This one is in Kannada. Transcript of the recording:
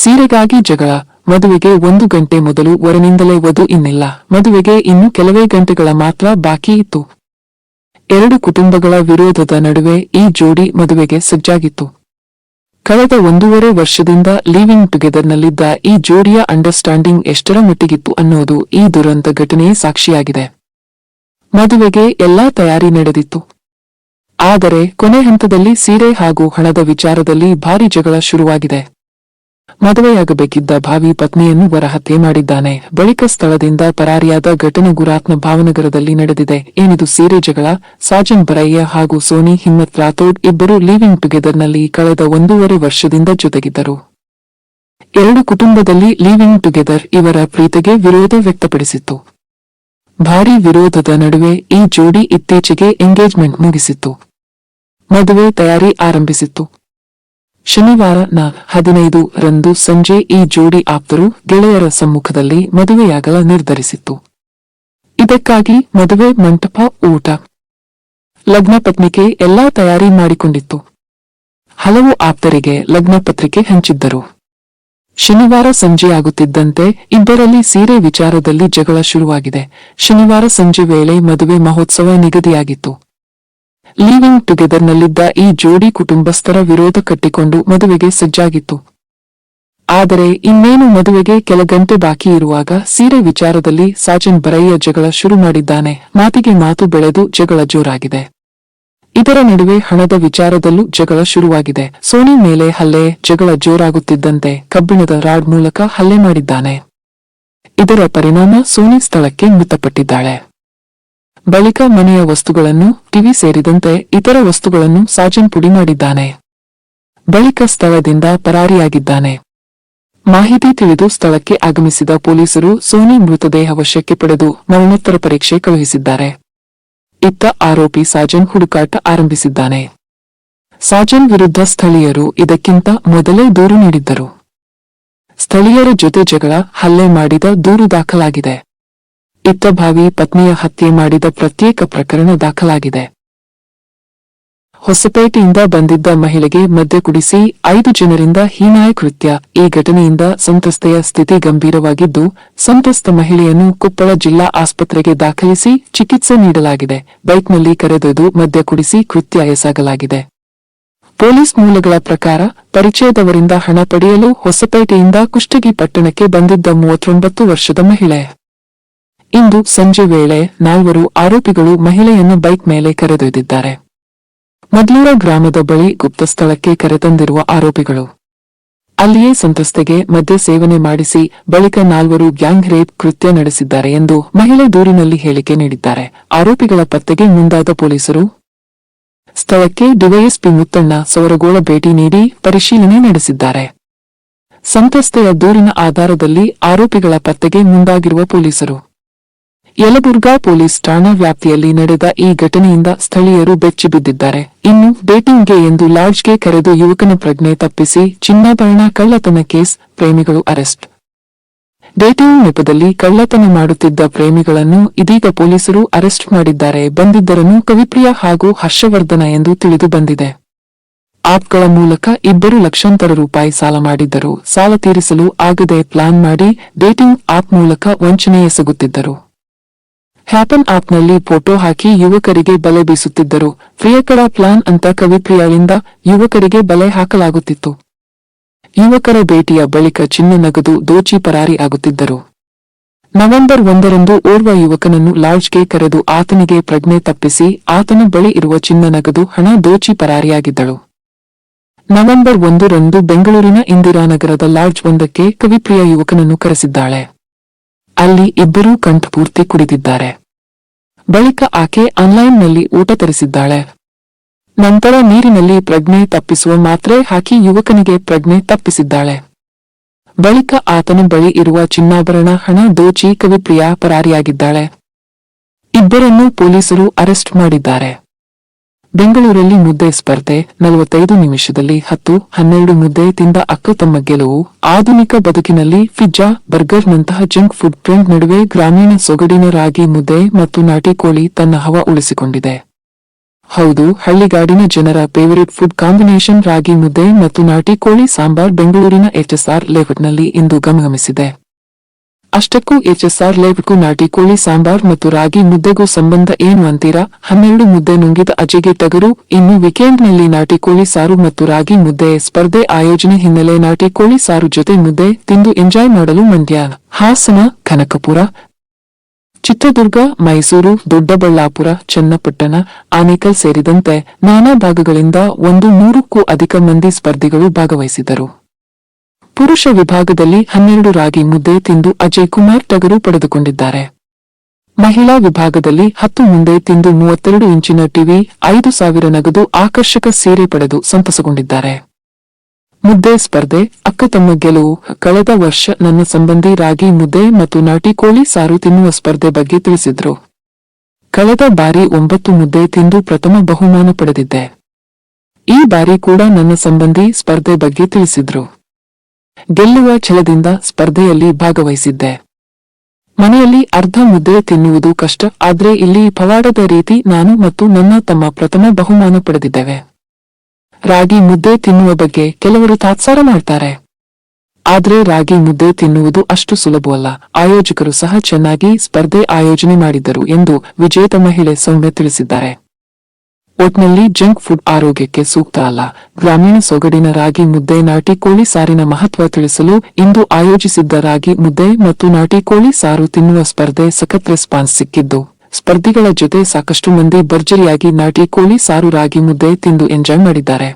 ಸೀರೆಗಾಗಿ ಜಗಳ, ಮದುವೆಗೆ ಒಂದು ಗಂಟೆ ಮೊದಲು ವರನಿಂದಲೇ ವಧು ಇನ್ನಿಲ್ಲ. ಮದುವೆಗೆ ಇನ್ನು ಕೆಲವೇ ಗಂಟೆಗಳ ಮಾತ್ರ ಬಾಕಿ ಇತ್ತು. ಎರಡು ಕುಟುಂಬಗಳ ವಿರೋಧದ ನಡುವೆ ಈ ಜೋಡಿ ಮದುವೆಗೆ ಸಜ್ಜಾಗಿತ್ತು. ಕಳೆದ ಒಂದೂವರೆ ವರ್ಷದಿಂದ ಲಿವಿಂಗ್ ಟುಗೆದರ್ನಲ್ಲಿದ್ದ ಈ ಜೋಡಿಯ ಅಂಡರ್ಸ್ಟ್ಯಾಂಡಿಂಗ್ ಎಷ್ಟರ ಮಟ್ಟಿಗಿತ್ತು ಅನ್ನೋದು ಈ ದುರಂತ ಘಟನೆಯೇ ಸಾಕ್ಷಿಯಾಗಿದೆ. ಮದುವೆಗೆ ಎಲ್ಲಾ ತಯಾರಿ ನಡೆದಿತ್ತು. ಆದರೆ ಕೊನೆ ಹಂತದಲ್ಲಿ ಸೀರೆ ಹಾಗೂ ಹಣದ ವಿಚಾರದಲ್ಲಿ ಭಾರಿ ಜಗಳ ಶುರುವಾಗಿದೆ. ಮದುವೆಯಾಗಬೇಕಿದ್ದ ಭಾವಿ ಪತ್ನಿಯನ್ನು ವರ ಹತ್ಯೆ ಮಾಡಿದ್ದಾನೆ. ಬಳಿಕ ಸ್ಥಳದಿಂದ ಪರಾರಿಯಾದ ಘಟನೆ ಗುರಾತ್ನ ಭಾವನಗರದಲ್ಲಿ ನಡೆದಿದೆ. ಏನಿದು ಸೀರೆ ಜಗಳ? ಸಾಜನ್ ಬರಯ್ಯ ಹಾಗೂ ಸೋನಿ ಹಿಮ್ಮತ್ ರಾಥೋಡ್ ಇಬ್ಬರು ಲಿವಿಂಗ್ ಟುಗೆದರ್ನಲ್ಲಿ ಕಳೆದ ಒಂದೂವರೆ ವರ್ಷದಿಂದ ಜೊತೆಗಿದ್ದರು. ಎರಡು ಕುಟುಂಬದಲ್ಲಿ ಲಿವಿಂಗ್ ಟುಗೆದರ್ ಇವರ ಪ್ರೀತಿಗೆ ವಿರೋಧ ವ್ಯಕ್ತಪಡಿಸಿತ್ತು. ಭಾರೀ ವಿರೋಧದ ನಡುವೆ ಈ ಜೋಡಿ ಇತ್ತೀಚೆಗೆ ಎಂಗೇಜ್ಮೆಂಟ್ ಮುಗಿಸಿತ್ತು. ಮದುವೆ ತಯಾರಿ ಆರಂಭಿಸಿತ್ತು. ಶನಿವಾರ ನ ಹದಿನೈದು ರಂದು ಸಂಜೆ ಈ ಜೋಡಿ ಆಪ್ತರು ಗೆಳೆಯರ ಸಮ್ಮುಖದಲ್ಲಿ ಮದುವೆಯಾಗಲ ನಿರ್ಧರಿಸಿತ್ತು. ಇದಕ್ಕಾಗಿ ಮದುವೆ ಮಂಟಪ, ಊಟ, ಲಗ್ನ ಪತ್ನಿಕೆ ಎಲ್ಲಾ ತಯಾರಿ ಮಾಡಿಕೊಂಡಿತ್ತು. ಹಲವು ಆಪ್ತರಿಗೆ ಲಗ್ನ ಪತ್ರಿಕೆ ಹಂಚಿದ್ದರು. ಶನಿವಾರ ಸಂಜೆಯಾಗುತ್ತಿದ್ದಂತೆ ಇಬ್ಬರಲ್ಲಿ ಸೀರೆ ವಿಚಾರದಲ್ಲಿ ಜಗಳ ಶುರುವಾಗಿದೆ. ಶನಿವಾರ ಸಂಜೆ ವೇಳೆ ಮದುವೆ ಮಹೋತ್ಸವ ನಿಗದಿಯಾಗಿತ್ತು. ಲಿವಿಂಗ್ ಟುಗೆದರ್ನಲ್ಲಿದ್ದ ಈ ಜೋಡಿ ಕುಟುಂಬಸ್ಥರ ವಿರೋಧ ಕಟ್ಟಿಕೊಂಡು ಮದುವೆಗೆ ಸಜ್ಜಾಗಿತ್ತು. ಆದರೆ ಇನ್ನೇನು ಮದುವೆಗೆ ಕೆಲ ಗಂಟೆ ಬಾಕಿ ಇರುವಾಗ ಸೀರೆ ವಿಚಾರದಲ್ಲಿ ಸಾಜನ್ ಬರಯ್ಯ ಜಗಳ ಶುರು ಮಾಡಿದ್ದಾನೆ. ಮಾತಿಗೆ ಮಾತು ಬೆಳೆದು ಜಗಳ ಜೋರಾಗಿದೆ. ಇದರ ನಡುವೆ ಹಣದ ವಿಚಾರದಲ್ಲೂ ಜಗಳ ಶುರುವಾಗಿದೆ. ಸೋನಿ ಮೇಲೆ ಹಲ್ಲೆ, ಜಗಳ ಜೋರಾಗುತ್ತಿದ್ದಂತೆ ಕಬ್ಬಿಣದ ರಾಡ್ ಮೂಲಕ ಹಲ್ಲೆ ಮಾಡಿದ್ದಾನೆ. ಇದರ ಪರಿಣಾಮ ಸೋನಿ ಸ್ಥಳಕ್ಕೆ ಮೃತಪಟ್ಟಿದ್ದಾಳೆ. ಬಳಿಕ ಮನೆಯ ವಸ್ತುಗಳನ್ನು, ಟಿವಿ ಸೇರಿದಂತೆ ಇತರ ವಸ್ತುಗಳನ್ನು ಸಾಜನ್ ಪುಡಿ ಮಾಡಿದ್ದಾನೆ. ಬಳಿಕ ಸ್ಥಳದಿಂದ ಪರಾರಿಯಾಗಿದ್ದಾನೆ. ಮಾಹಿತಿ ತಿಳಿದು ಸ್ಥಳಕ್ಕೆ ಆಗಮಿಸಿದ ಪೊಲೀಸರು ಸೋನಿ ಮೃತದೇಹ ವಶಕ್ಕೆ ಪಡೆದು ಮರಣೋತ್ತರ ಪರೀಕ್ಷೆ ಕಳುಹಿಸಿದ್ದಾರೆ. ಇತ್ತ ಆರೋಪಿ ಸಾಜನ್ ಹುಡುಕಾಟ ಆರಂಭಿಸಿದ್ದಾನೆ. ಸಾಜನ್ ವಿರುದ್ಧ ಸ್ಥಳೀಯರು ಇದಕ್ಕಿಂತ ಮೊದಲೇ ದೂರು ನೀಡಿದ್ದರು. ಸ್ಥಳೀಯರ ಜೊತೆ ಜಗಳ, ಹಲ್ಲೆ ಮಾಡಿದ ದೂರು ದಾಖಲಾಗಿದೆ. ಇತ್ತ ಭಾವಿ ಪತ್ನಿಯ ಹತ್ಯೆ ಮಾಡಿದ ಪ್ರತ್ಯೇಕ ಪ್ರಕರಣ ದಾಖಲಾಗಿದೆ. ಹೊಸಪೇಟೆಯಿಂದ ಬಂದಿದ್ದ ಮಹಿಳೆಗೆ ಮದ್ಯ ಕುಡಿಸಿ ಐದು ಜನರಿಂದ ಹೀನಾಯ ಕೃತ್ಯ. ಈ ಘಟನೆಯಿಂದ ಸಂತ್ರಸ್ತೆಯ ಸ್ಥಿತಿ ಗಂಭೀರವಾಗಿದ್ದು, ಸಂತ್ರಸ್ತ ಮಹಿಳೆಯನ್ನು ಕೊಪ್ಪಳ ಜಿಲ್ಲಾ ಆಸ್ಪತ್ರೆಗೆ ದಾಖಲಿಸಿ ಚಿಕಿತ್ಸೆ ನೀಡಲಾಗಿದೆ. ಬೈಕ್ನಲ್ಲಿ ಕರೆದೊಯ್ದು ಮದ್ಯ ಕುಡಿಸಿ ಕೃತ್ಯ ಎಸಗಲಾಗಿದೆ. ಪೊಲೀಸ್ ಮೂಲಗಳ ಪ್ರಕಾರ ಪರಿಚಯದವರಿಂದ ಹಣ ಪಡೆಯಲು ಹೊಸಪೇಟೆಯಿಂದ ಕುಷ್ಟಗಿ ಪಟ್ಟಣಕ್ಕೆ ಬಂದಿದ್ದ ಮೂವತ್ತೊಂಬತ್ತು ವರ್ಷದ ಮಹಿಳೆ. ಇಂದು ಸಂಜೆ ವೇಳೆ ನಾಲ್ವರು ಆರೋಪಿಗಳು ಮಹಿಳೆಯನ್ನು ಬೈಕ್ ಮೇಲೆ ಕರೆದೊಯ್ದಿದ್ದಾರೆ. ಮದ್ಲೂರ ಗ್ರಾಮದ ಬಳಿ ಗುಪ್ತ ಸ್ಥಳಕ್ಕೆ ಕರೆತಂದಿರುವ ಆರೋಪಿಗಳು. ಅಲ್ಲಿಯೇ ಸಂತ್ರಸ್ತೆಗೆ ಮದ್ಯ ಸೇವನೆ ಮಾಡಿಸಿ ಬಳಿಕ ನಾಲ್ವರು ಗ್ಯಾಂಗ್ ರೇಪ್ ಕೃತ್ಯ ನಡೆಸಿದ್ದಾರೆ ಎಂದು ಮಹಿಳೆ ದೂರಿನಲ್ಲಿ ಹೇಳಿಕೆ ನೀಡಿದ್ದಾರೆ. ಆರೋಪಿಗಳ ಪತ್ತೆಗೆ ಮುಂದಾದ ಪೊಲೀಸರು, ಸ್ಥಳಕ್ಕೆ ಡಿವೈಎಸ್ಪಿ ಮುತ್ತಣ್ಣ ಸವರಗೋಳ ಭೇಟಿ ನೀಡಿ ಪರಿಶೀಲನೆ ನಡೆಸಿದ್ದಾರೆ. ಸಂತ್ರಸ್ತೆಯ ದೂರಿನ ಆಧಾರದಲ್ಲಿ ಆರೋಪಿಗಳ ಪತ್ತೆಗೆ ಮುಂದಾಗಿರುವ ಪೊಲೀಸರು. ಯಲಬುರ್ಗಾ ಪೊಲೀಸ್ ಠಾಣಾ ವ್ಯಾಪ್ತಿಯಲ್ಲಿ ನಡೆದ ಈ ಘಟನೆಯಿಂದ ಸ್ಥಳೀಯರು ಬೆಚ್ಚಿಬಿದ್ದಿದ್ದಾರೆ ಇನ್ನು ಡೇಟಿಂಗ್ಗೆ ಎಂದು ಲಾಡ್ಜ್ಗೆ ಕರೆದು ಯುವಕನ ಪ್ರಜ್ಞೆ ತಪ್ಪಿಸಿ ಚಿನ್ನಾಭರಣ, ಕಳ್ಳತನ ಕೇಸ್, ಪ್ರೇಮಿಗಳು ಅರೆಸ್ಟ್. ಡೇಟಿಂಗ್ ನೆಪದಲ್ಲಿ ಕಳ್ಳತನ ಮಾಡುತ್ತಿದ್ದ ಪ್ರೇಮಿಗಳನ್ನು ಇದೀಗ ಪೊಲೀಸರು ಅರೆಸ್ಟ್ ಮಾಡಿದ್ದಾರೆ. ಬಂದಿದ್ದರನ್ನು ಕವಿಪ್ರಿಯ ಹಾಗೂ ಹರ್ಷವರ್ಧನ ಎಂದು ತಿಳಿದು ಬಂದಿದೆ. ಆಪ್ಗಳ ಮೂಲಕ ಇಬ್ಬರು ಲಕ್ಷಾಂತರ ರೂಪಾಯಿ ಸಾಲ ಮಾಡಿದ್ದರು. ಸಾಲ ತೀರಿಸಲು ಆಗದೆ ಪ್ಲಾನ್ ಮಾಡಿ ಡೇಟಿಂಗ್ ಆಪ್ ಮೂಲಕ ವಂಚನೆ ಎಸಗುತ್ತಿದ್ದರು ಹ್ಯಾಪನ್ ಆಪ್ನಲ್ಲಿ ಫೋಟೋ ಹಾಕಿ ಯುವಕರಿಗೆ ಬಲೆ ಬೀಸುತ್ತಿದ್ದರು. ಪ್ರಿಯಕರ ಪ್ಲಾನ್ ಅಂತ ಕವಿಪ್ರಿಯರಿಂದ ಯುವಕರಿಗೆ ಬಲೆ ಹಾಕಲಾಗುತ್ತಿತ್ತು. ಯುವಕರ ಭೇಟಿಯ ಬಳಿಕ ಚಿನ್ನ ನಗದು ದೋಚಿ ಪರಾರಿ ಆಗುತ್ತಿದ್ದರು. ನವೆಂಬರ್ ಒಂದರಂದು ಓರ್ವ ಯುವಕನನ್ನು ಲಾಡ್ಜ್ಗೆ ಕರೆದು ಆತನಿಗೆ ಪ್ರಜ್ಞೆ ತಪ್ಪಿಸಿ ಆತನ ಬಳಿ ಇರುವ ಚಿನ್ನ ನಗದು ಹಣ ದೋಚಿ ಪರಾರಿಯಾಗಿದ್ದಳು. ನವೆಂಬರ್ ಒಂದರಂದು ಬೆಂಗಳೂರಿನ ಇಂದಿರಾನಗರದ ಲಾಡ್ಜ್ ಒಂದಕ್ಕೆ ಕವಿಪ್ರಿಯ ಯುವಕನನ್ನು ಕರೆಸಿದ್ದಾಳೆ. ಅಲ್ಲಿ ಇಬ್ಬರೂ ಕಂಠಪೂರ್ತಿ ಕುಡಿದಿದ್ದಾರೆ. ಬಳಿಕ ಆಕೆ ಆನ್ಲೈನ್ನಲ್ಲಿ ಊಟ ತರಿಸಿದ್ದಾಳೆ. ನಂತರ ನೀರಿನಲ್ಲಿ ಪ್ರಜ್ಞೆ ತಪ್ಪಿಸುವ ಮಾತ್ರೆ ಹಾಕಿ ಯುವಕನಿಗೆ ಪ್ರಜ್ಞೆ ತಪ್ಪಿಸಿದ್ದಾಳೆ. ಬಳಿಕ ಆತನ ಬಳಿ ಇರುವ ಚಿನ್ನಾಭರಣ, ಹಣ, ದೋಚಿ, ಕವಿಪ್ರಿಯ ಪರಾರಿಯಾಗಿದ್ದಾಳೆ. ಇಬ್ಬರನ್ನೂ ಪೊಲೀಸರು ಅರೆಸ್ಟ್ ಮಾಡಿದ್ದಾರೆ. ಬೆಂಗಳೂರಲ್ಲಿ ಮುದ್ದೆ ಸ್ಪರ್ಧೆ ನಲವತ್ತೈದು ನಿಮಿಷದಲ್ಲಿ ಹತ್ತು, ಹನ್ನೆರಡು ಮುದ್ದೆ ತಿಂದ ಅಕ್ಕ ತಮ್ಮ ಗೆಲುವು. ಆಧುನಿಕ ಬದುಕಿನಲ್ಲಿ ಪಿಜ್ಜಾ ಬರ್ಗರ್ನಂತಹ ಜಂಕ್ ಫುಡ್ ಟ್ರೆಂಡ್ ನಡುವೆ ಗ್ರಾಮೀಣ ಸೊಗಡಿನ ರಾಗಿ ಮುದ್ದೆ ಮತ್ತು ನಾಟಿ ಕೋಳಿ ತನ್ನ ಹವ ಉಳಿಸಿಕೊಂಡಿದೆ. ಹೌದು, ಹಳ್ಳಿಗಾಡಿನ ಜನರ ಫೇವರಿಟ್ ಫುಡ್ ಕಾಂಬಿನೇಷನ್ ರಾಗಿ ಮುದ್ದೆ ಮತ್ತು ನಾಟಿ ಕೋಳಿ ಸಾಂಬಾರ್ ಬೆಂಗಳೂರಿನ ಎಚ್ಎಸ್ಆರ್ ಲೇಔಟ್ನಲ್ಲಿ ಇಂದು ಗಮಗಮಿಸಿದೆ. ಅಷ್ಟಕ್ಕೂ ಎಚ್ಎಸ್ಆರ್ ಲೇಔಟ್ಗೂ ನಾಟಿ ಕೋಳಿ ಸಾಂಬಾರ್ ಮತ್ತು ರಾಗಿ ಮುದ್ದೆಗೂ ಸಂಬಂಧ ಏನು ಅಂತೀರಾ? ಹನ್ನೆರಡು ಮುದ್ದೆ ನುಂಗಿದ ಅಜೆಗೆ ತಗರು, ಇನ್ನು ವೀಕೆಂಡ್ನಲ್ಲಿ ನಾಟಿ ಕೋಳಿ ಸಾರು ಮತ್ತು ರಾಗಿ ಮುದ್ದೆ ಸ್ಪರ್ಧೆ ಆಯೋಜನೆ ಹಿನ್ನೆಲೆ ನಾಟಿ ಕೋಳಿ ಸಾರು ಜೊತೆ ಮುದ್ದೆ ತಿಂದು ಎಂಜಾಯ್ ಮಾಡಲು ಮಂಡ್ಯ. ಹಾಸನ, ಕನಕಪುರ. ಚಿತ್ರದುರ್ಗ, ಮೈಸೂರು, ದೊಡ್ಡಬಳ್ಳಾಪುರ, ಚನ್ನಪಟ್ಟಣ, ಆನೇಕಲ್ ಸೇರಿದಂತೆ ನಾನಾ ಭಾಗಗಳಿಂದ ಒಂದು ನೂರಕ್ಕೂ ಅಧಿಕ ಮಂದಿ ಸ್ಪರ್ಧಿಗಳು ಭಾಗವಹಿಸಿದರು ಪುರುಷ ವಿಭಾಗದಲ್ಲಿ ಹನ್ನೆರಡು ರಾಗಿ ಮುದ್ದೆ ತಿಂದು ಅಜಯ್ ಕುಮಾರ್ ಟಗರು ಪಡೆದುಕೊಂಡಿದ್ದಾರೆ. ಮಹಿಳಾ ವಿಭಾಗದಲ್ಲಿ ಹತ್ತು ಮುಂದೆ ತಿಂದು ಮೂವತ್ತೆರಡು ಇಂಚಿನ ಟಿವಿ, ಐದು ಸಾವಿರ ನಗದು ಆಕರ್ಷಕ ಸೀರೆ ಪಡೆದು ಸಂತಸಗೊಂಡಿದ್ದಾರೆ. ಮುದ್ದೆ ಸ್ಪರ್ಧೆ, ಅಕ್ಕ ತಮ್ಮ ಗೆಲುವು, ಕಳೆದ ವರ್ಷ ನನ್ನ ಸಂಬಂಧಿ ರಾಗಿ ಮುದ್ದೆ ಮತ್ತು ನಾಟಿ ಕೋಳಿ ಸಾರು ತಿನ್ನುವ ಸ್ಪರ್ಧೆ ಬಗ್ಗೆ ತಿಳಿಸಿದ್ರು. ಕಳೆದ ಬಾರಿ ಒಂಬತ್ತು ಮುದ್ದೆ ತಿಂದು ಪ್ರಥಮ ಬಹುಮಾನ ಪಡೆದಿದ್ದೆ. ಈ ಬಾರಿ ಕೂಡ ನನ್ನ ಸಂಬಂಧಿ ಸ್ಪರ್ಧೆ ಬಗ್ಗೆ ತಿಳಿಸಿದ್ರು. ಗೆಲ್ಲುವ ಛಲದಿಂದ ಸ್ಪರ್ಧೆಯಲ್ಲಿ ಭಾಗವಹಿಸಿದ್ದೆ. ಮನೆಯಲ್ಲಿ ಅರ್ಧ ಮುದ್ದೆ ತಿನ್ನುವುದು ಕಷ್ಟ, ಆದರೆ ಇಲ್ಲಿ ಪವಾಡದ ರೀತಿ ನಾನು ಮತ್ತು ನನ್ನ ತಮ್ಮ ಪ್ರಥಮ ಬಹುಮಾನ ಪಡೆದಿದ್ದೇವೆ. ರಾಗಿ ಮುದ್ದೆ ತಿನ್ನುವ ಬಗ್ಗೆ ಕೆಲವರು ತಾತ್ಸಾರ ಮಾಡ್ತಾರೆ. ಆದರೆ ರಾಗಿ ಮುದ್ದೆ ತಿನ್ನುವುದು ಅಷ್ಟು ಸುಲಭವಲ್ಲ, ಆಯೋಜಕರು ಸಹ ಚೆನ್ನಾಗಿ ಸ್ಪರ್ಧೆ ಆಯೋಜನೆ ಮಾಡಿದ್ದರು ಎಂದು ವಿಜೇತ ಮಹಿಳೆ ಸೌಮ್ಯ ತಿಳಿಸಿದ್ದಾರೆ. ಒಟ್ನಲ್ಲಿ ಜಂಕ್ ಫುಡ್ ಆರೋಗ್ಯಕ್ಕೆ ಸೂಕ್ತ ಅಲ್ಲ. ಗ್ರಾಮೀಣ ಸೊಗಡಿನ ರಾಗಿ ಮುದ್ದೆ, ನಾಟಿ ಕೋಳಿ ಸಾರಿನ ಮಹತ್ವ ತಿಳಿಸಲು ಇಂದು ಆಯೋಜಿಸಿದ್ದ ರಾಗಿ ಮುದ್ದೆ ಮತ್ತು ನಾಟಿ ಕೋಳಿ ಸಾರು ತಿನ್ನುವ ಸ್ಪರ್ಧೆ ಸಖತ್ ರೆಸ್ಪಾನ್ಸ್ ಸಿಕ್ಕಿದ್ದು. ಸ್ಪರ್ಧಿಗಳ ಜೊತೆ ಸಾಕಷ್ಟು ಮಂದಿ ಭರ್ಜರಿಯಾಗಿ ನಾಟಿ ಕೋಳಿ ಸಾರು, ರಾಗಿ ಮುದ್ದೆ ತಿಂದು ಎಂಜಾಯ್ ಮಾಡಿದ್ದಾರೆ.